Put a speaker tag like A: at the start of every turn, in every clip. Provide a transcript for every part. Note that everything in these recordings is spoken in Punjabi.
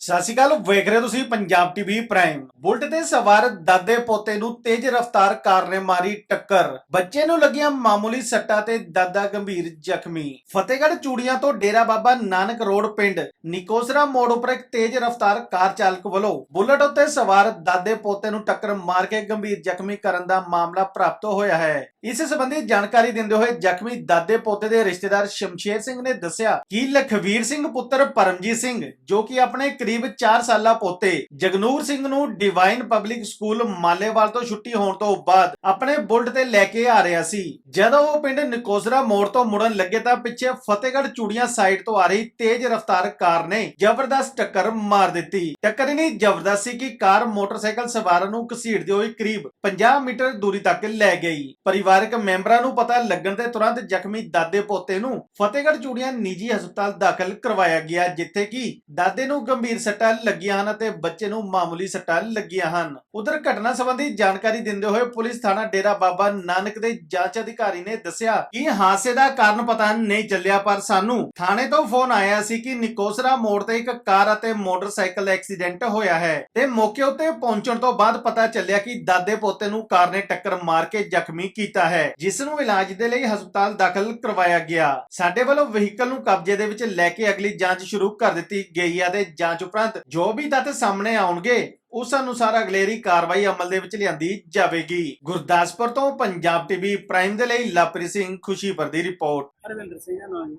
A: ਸਤਿ ਸ਼੍ਰੀ ਅਕਾਲ, ਵੇਖ ਰਹੇ ਹੋ ਤੁਸੀਂ ਪੰਜਾਬ ਟੀਵੀ ਪ੍ਰਾਈਮ। ਬੁਲਟ ਤੇ ਸਵਾਰ ਦਾਦੇ ਪੋਤੇ ਨੂੰ ਤੇਜ਼ ਰਫ਼ਤਾਰ ਕਾਰ ਨੇ ਮਾਰੀ ਟੱਕਰ। ਬੱਚੇ ਨੂੰ ਲੱਗੀਆਂ ਮਾਮੂਲੀ ਸੱਟਾਂ ਤੇ ਦਾਦਾ ਗੰਭੀਰ ਜ਼ਖਮੀ। ਫਤਿਹਗੜ੍ਹ ਚੂੜੀਆਂ ਤੋਂ ਡੇਰਾ ਬਾਬਾ ਨਾਨਕ ਰੋਡ ਪਿੰਡ ਨਿਕੋਸਰਾ ਮੋੜ ਉੱਪਰ ਇੱਕ ਤੇਜ਼ ਰਫ਼ਤਾਰ ਕਾਰ ਚਾਲਕ ਵੱਲੋਂ ਬੁਲਟ ਉੱਤੇ ਸਵਾਰ ਦਾਦੇ ਪੋਤੇ ਨੂੰ ਟੱਕਰ ਮਾਰ ਕੇ ਗੰਭੀਰ ਜ਼ਖਮੀ ਕਰਨ ਦਾ ਮਾਮਲਾ ਪ੍ਰਾਪਤ ਹੋਇਆ ਹੈ। ਇਸ ਸੰਬੰਧੀ ਜਾਣਕਾਰੀ ਦਿੰਦੇ ਹੋਏ ਜ਼ਖਮੀ ਦਾਦੇ ਪੋਤੇ ਦੇ ਰਿਸ਼ਤੇਦਾਰ ਸ਼ਮਸ਼ੇਰ ਸਿੰਘ ਨੇ ਦੱਸਿਆ ਕਿ ਲਖਵੀਰ ਸਿੰਘ ਪੁੱਤਰ ਪਰਮਜੀਤ ਸਿੰਘ, ਜੋ ਕਿ ਆਪਣੇ ਕਰੀਬ 4 ਸਾਲਾ ਪੋਤੇ ਜਗਨੂਰ ਸਿੰਘ ਨੂੰ ਡਿਵਾਈਨ ਪਬਲਿਕ ਸਕੂਲ ਮਾਲੇਵਾਲ ਤੋਂ ਛੁੱਟੀ ਹੋਣ ਤੋਂ ਬਾਅਦ ਆਪਣੇ ਬੁਲਟ ਤੇ ਲੈ ਕੇ ਆ ਰਿਹਾ ਸੀ। ਜਦੋਂ ਉਹ ਪਿੰਡ ਨਿਕੋਸਰਾ ਮੋੜ ਤੋਂ ਮੁੜਨ ਲੱਗੇ ਤਾਂ ਪਿੱਛੇ ਫਤਿਹਗੜ੍ਹ ਚੂੜੀਆਂ ਸਾਈਡ ਤੋਂ ਆ ਰਹੀ ਤੇਜ਼ ਰਫ਼ਤਾਰ ਕਾਰ ਨੇ ਜ਼ਬਰਦਸਤ ਟੱਕਰ ਮਾਰ ਦਿੱਤੀ। ਟੱਕਰ ਇਨੀ ਜ਼ਬਰਦਸਤ ਸੀ ਕਿ ਕਾਰ ਮੋਟਰਸਾਈਕਲ ਸਵਾਰਾਂ ਨੂੰ ਘਸੀੜਦੇ ਹੋਏ ਕਰੀਬ 50 ਮੀਟਰ ਦੂਰੀ ਤੱਕ ਲੈ ਗਈ। ਪਰਿਵਾਰਕ ਮੈਂਬਰਾਂ ਨੂੰ ਪਤਾ ਲੱਗਣ ਤੇ ਤੁਰੰਤ ਜ਼ਖਮੀ ਦਾਦੇ ਪੋਤੇ ਨੂੰ ਫਤਿਹਗੜ੍ਹ ਚੂੜੀਆਂ ਨਿੱਜੀ ਹਸਪਤਾਲ ਦਾਖਲ ਕਰਵਾਇਆ ਗਿਆ, ਜਿੱਥੇ ਕਿ ਦਾਦੇ ਨੂੰ ਗੰਭੀਰ ਸੱਟਾਂ ਲੱਗੀਆਂ ਹਨ ਅਤੇ ਬੱਚੇ ਨੂੰ ਮਾਮੂਲੀ ਸੱਟਾਂ ਲੱਗੀਆਂ ਹਨ। ਉਧਰ ਘਟਨਾ ਸੰਬੰਧੀ ਜਾਣਕਾਰੀ ਦਿੰਦੇ ਹੋਏ ਪੁਲਿਸ ਥਾਣਾ ਡੇਰਾ ਬਾਬਾ ਨਾਨਕ ਦੇ ਜਾਂਚ ਅਧਿਕਾਰੀ ਨੇ ਦੱਸਿਆ ਕਿ ਹਾਦਸੇ ਦਾ ਕਾਰਨ ਪਤਾ ਨਹੀਂ ਚੱਲਿਆ, ਪਰ ਸਾਨੂੰ ਥਾਣੇ ਤੋਂ ਫੋਨ ਆਇਆ ਸੀ ਕਿ ਨਿਕੋਸਰਾ ਮੋੜ ਤੇ ਇੱਕ ਕਾਰ ਅਤੇ ਮੋਟਰਸਾਈਕਲ ਐਕਸੀਡੈਂਟ ਹੋਇਆ ਹੈ ਤੇ ਮੌਕੇ ਉੱਤੇ ਪਹੁੰਚਣ ਤੋਂ ਬਾਅਦ ਪਤਾ ਚੱਲਿਆ ਕਿ ਦਾਦੇ ਪੋਤੇ ਨੂੰ ਕਾਰ ਨੇ ਟੱਕਰ ਮਾਰ ਕੇ ਜ਼ਖਮੀ ਕੀਤਾ ਹੈ, ਜਿਸ ਨੂੰ ਇਲਾਜ ਦੇ ਲਈ ਹਸਪਤਾਲ ਦਾਖਲ ਕਰਵਾਇਆ ਗਿਆ। ਸਾਡੇ ਵੱਲੋਂ ਵਹੀਕਲ ਨੂੰ ਕਬਜ਼ੇ ਦੇ ਵਿੱਚ ਲੈ ਕੇ ਅਗਲੀ ਜਾਂਚ ਸ਼ੁਰੂ ਕਰ ਦਿੱਤੀ ਗਈ ਹੈ ਤੇ ਜਾਂਚ ਉਪਰੰਤ ਜੋ ਵੀ ਤੱਥ ਸਾਹਮਣੇ ਆਉਣਗੇ ਉਸ ਅਨੁਸਾਰ ਅਗਲੇਰੀ ਕਾਰਵਾਈ ਅਮਲ ਦੇ ਵਿੱਚ ਲਿਆਂਦੀ ਜਾਵੇਗੀ। ਗੁਰਦਾਸਪੁਰ ਤੋਂ ਪੰਜਾਬ ਟੀਵੀ ਪ੍ਰਾਈਮ ਦੇ ਲਈ ਲਵਪ੍ਰੀਤ ਸਿੰਘ ਖੁਸ਼ੀਪੁਰ ਦੀ ਰਿਪੋਰਟ।
B: ਹਰਵਿੰਦਰ ਸਿੰਘ ਦਾ ਨਾਮ ਜੀ।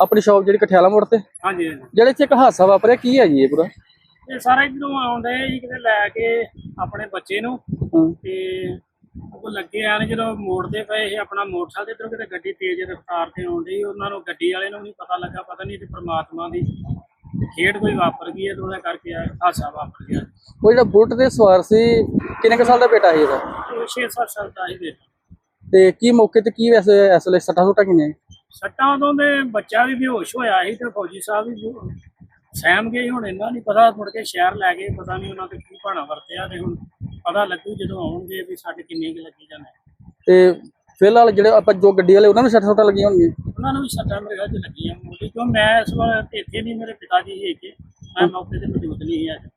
C: ਆਪਣੀ ਸ਼ਾਪ ਜਿਹੜੀ ਕਠਿਆਲਾ ਮੋੜ ਤੇ?
B: ਹਾਂਜੀ ਹਾਂਜੀ।
C: ਜਿਹੜੇ ਚ ਇੱਕ ਹਾਦਸਾ ਵਾਪਰਿਆ ਕੀ ਹੈ ਜੀ ਇਹ ਪੂਰਾ?
B: ਇਹ ਸਾਰਾ ਇਧਰੋਂ ਆਉਂਦੇ ਜੀ ਕਿਤੇ ਲੈ ਕੇ ਆਪਣੇ ਬੱਚੇ ਨੂੰ। ਤੇ ਉਹ ਲੱਗੇ ਆਣ ਜਦੋਂ ਮੋੜਦੇ ਪਏ ਇਹ ਆਪਣਾ ਮੋਟਰਸਾਈਕਲ ਇਧਰੋਂ ਕਿਤੇ ਗੱਡੀ ਤੇਜ਼ ਰਫ਼ਤਾਰ ਤੇ ਆਉਂਦੀ ਉਹਨਾਂ ਨੂੰ ਗੱਡੀ ਵਾਲੇ ਨੂੰ ਨਹੀਂ ਪਤਾ ਲੱਗਾ ਪਤਾ ਨਹੀਂ ਤੇ ਪ੍ਰਮਾਤਮਾ ਦੀ ਖੇਡ ਕੋਈ ਵਾਪਰ ਗਈ ਹੈ ਤੇ ਉਹਦਾ ਕਰਕੇ ਇਹ ਹਾਦਸਾ ਵਾਪਰ ਗਿਆ।
C: ਉਹ ਜਿਹੜਾ ਬੁਲਟ ਤੇ ਸਵਾਰ ਸੀ ਕਿੰਨੇ ਕੁ ਸਾਲ ਦਾ ਬੇਟਾ ਸੀ ਇਹਦਾ?
B: ਉਹ 6-7 ਸਾਲ ਦਾ ਹੀ ਬੇਟਾ।
C: ਤੇ ਕੀ ਮੌਕੇ ਤੇ ਕੀ ਵੈਸੇ ਇਸ ਵੇਲੇ ਸੱਟਾਂ ਸੁੱਟਾਂ ਕਿੰਨੇ
B: ਸੱਟਾਂ ਉਦੋਂ ਦੇ ਬੱਚਾ ਵੀ ਬੇਹੋਸ਼ ਹੋਇਆ ਸੀ ਤੇ ਫੌਜੀ ਸਾਹਿਬ ਵੀ ਸਹਿਮ ਗਏ ਹੁਣ ਇਹਨਾਂ ਨਹੀਂ ਪਤਾ ਮੁੜ ਕੇ ਸ਼ਹਿਰ ਲੈ ਗਏ ਪਤਾ ਨਹੀਂ ਉਹਨਾਂ ਤੇ ਕੀ ਭਾਣਾ ਵਰਤਿਆ ਤੇ ਹੁਣ ਪਤਾ ਲੱਗੂ ਜਦੋਂ ਆਉਣਗੇ ਵੀ ਸਾਡੇ ਕਿੰਨੇ ਕੁ ਲੱਗੀ ਜਾਂਦੇ
C: ਤੇ ਫਿਲਹਾਲ ਜਿਹੜੇ ਆਪਾਂ ਜੋ ਗੱਡੀ ਵਾਲੇ ਉਹਨਾਂ ਨੂੰ ਸੱਟਾਂ ਸੁੱਟਾਂ ਲੱਗੀਆਂ ਹੋਣਗੀਆਂ?
B: ਉਹਨਾਂ ਨੂੰ ਵੀ ਸੱਟਾਂ ਮੇਰੇ ਖਿਆਲ 'ਚ ਲੱਗੀਆਂ ਮੋਟੀ ਕਿਉਂ ਮੈਂ ਇਸ ਵਾਰ ਇੱਥੇ ਨਹੀਂ ਮੇਰੇ ਪਿਤਾ ਜੀ ਹੈ ਕਿ ਮੈਂ ਮੌਕੇ ਤੇ ਮੌਜੂਦ ਨਹੀਂ ਸੀ ਅੱਜ।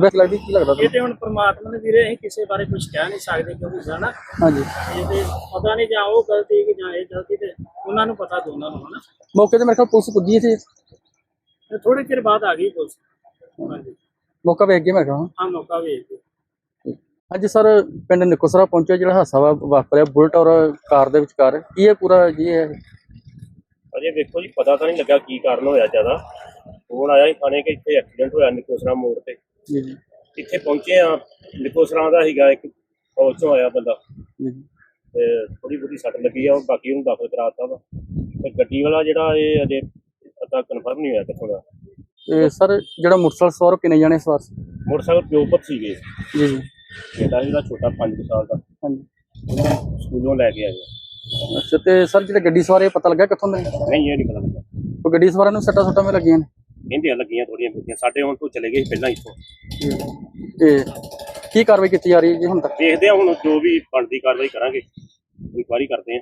C: ਵੈਸੇ ਲੱਗਦੀ ਕੀ ਲੱਗਦਾ
B: ਇਹ? ਤੇ ਹੁਣ ਪ੍ਰਮਾਤਮਾ ਦੇ ਵੀਰੇ ਅਸੀਂ ਕਿਸੇ ਬਾਰੇ ਕੁਝ ਕਹਿ ਨਹੀਂ ਸਕਦੇ ਕਿਉਂਕਿ ਜਾਣਾ
C: ਹਾਂਜੀ।
B: ਇਹ ਤੇ ਪਤਾ ਨਹੀਂ ਜਾਂ ਉਹ ਗਲਤੀ ਕਿ ਜਾਂ ਇਹ ਗਲਤੀ ਤੇ ਉਹਨਾਂ ਨੂੰ ਪਤਾ ਦੋਨਾਂ ਨੂੰ ਹਨਾ?
C: ਮੌਕੇ ਤੇ ਮੇਰੇ ਕੋਲ ਪੁਲਿਸ ਪੁੱਜੀ ਇੱਥੇ?
B: ਤੇ ਥੋੜੇ ਚਿਰ ਬਾਅਦ ਆ ਗਈ ਪੁਲਿਸ। ਹਾਂਜੀ।
C: ਮੌਕਾ ਵੇਖ ਕੇ ਮੈਂ ਕਹਾਂ।
B: ਆ ਮੌਕਾ ਵੇਖ ਕੇ।
C: ਅੱਜ ਸਰ ਪਿੰਡ ਨਿਕੋਸਰਾ ਪਹੁੰਚਿਆ ਜਿਹੜਾ ਹਾਦਸਾ ਵਾ- ਵਾਪਰਿਆ ਬੁਲਟ ਔਰ ਕਾਰ ਦੇ ਵਿਚਕਾਰ। ਕੀ ਇਹ ਪੂਰਾ ਜੀ ਇਹ?
D: ਅਜੇ ਵੇਖੋ ਜੀ ਪਤਾ ਤਾਂ ਨਹੀਂ ਲੱਗਾ ਕੀ ਕਾਰਨ ਹੋਇਆ ਜ਼ਿਆਦਾ। ਫੋਨ ਆਇਆ ਸੀ ਥਾਣੇ ਕਿ ਇੱਥੇ ਐਕਸੀਡੈਂਟ ਹੋਇਆ ਨਿਕੋਸਰਾ ਮੋੜ ਤੇ।
C: ਜੀ ਜੀ।
D: ਇੱਥੇ ਪਹੁੰਚੇ ਆ ਨਿਕੋਸਰਾ ਦਾ ਸੀਗਾ ਇੱਕ ਫੌਜ ਚੋਂ ਆਇਆ ਬੰਦਾ।
C: ਜੀ।
D: ਤੇ ਥੋੜੀ ਬਹੁਤੀ ਸੱਟ ਲੱਗੀ ਆ ਉਹ ਬਾਕੀ ਉਹਨੂੰ ਦਾਖਲ ਕਰਾਤਾ ਵਾ। ਤੇ ਗੱਡੀ ਵਾਲਾ ਜਿਹੜਾ ਇਹ ਅਜੇ ਪਤਾ ਕਨਫਰਮ ਨਹੀਂ ਹੋਇਆ ਕਿੱਥੋਂ ਦਾ।
C: ਤੇ ਸਰ ਜਿਹੜਾ ਮੋਟਰਸਾਈਕਲ ਸਵਾਰ ਉਹ ਕਿੰਨੇ ਜਾਣੇ ਸਵਾਰ ਸੀ?
D: ਮੋਟਰਸਾਈਕਲ ਪਿਓਪਤ ਸੀਗੇ।
C: ਜੀ ਜੀ।
D: ਬੇਟਾ ਜਿਹੜਾ ਛੋਟਾ 5 ਸਾਲ ਦਾ।
C: ਹਾਂਜੀ।
D: ਸਕੂਲੋਂ ਲੈ ਕੇ ਆਇਆ
C: ਅੱਛਾ ਤੇ ਸਰ ਜਿਹੜੇ ਗੱਡੀ ਸਵਾਰ ਪਤਾ ਲੱਗਾ ਕਿੱਥੋਂ ਦੇ? ਨੇ?
D: ਨਹੀਂ ਇਹ ਨਹੀਂ ਪਤਾ ਲੱਗਾ।
C: ਉਹ ਗੱਡੀ ਸਵਾਰਾਂ ਨੂੰ ਸੱਟਾਂ ਸੁੱਟਾਂ ਵੀ ਲੱਗੀਆਂ ਨੇ?
D: ਕਹਿੰਦੇ ਲੱਗੀਆਂ ਥੋੜੀਆਂ ਬਹੁਤੀਆਂ। ਸਾਡੇ ਹੁਣ ਤੋਂ ਚਲੇ ਗਏ ਸੀ ਪਹਿਲਾਂ ਇੱਥੋਂ।
C: ਤੇ ਕੀ ਕਾਰਵਾਈ ਕੀਤੀ ਜਾ ਰਹੀ ਹੈ ਜੀ ਹੁਣ ਤੱਕ?
D: ਦੇਖਦੇ ਆ ਹੁਣ ਜੋ ਵੀ ਬਣਦੀ ਕਾਰਵਾਈ ਕਰਾਂਗੇ। ਇਨਕੁਆਰੀ ਕਰਦੇ ਆ।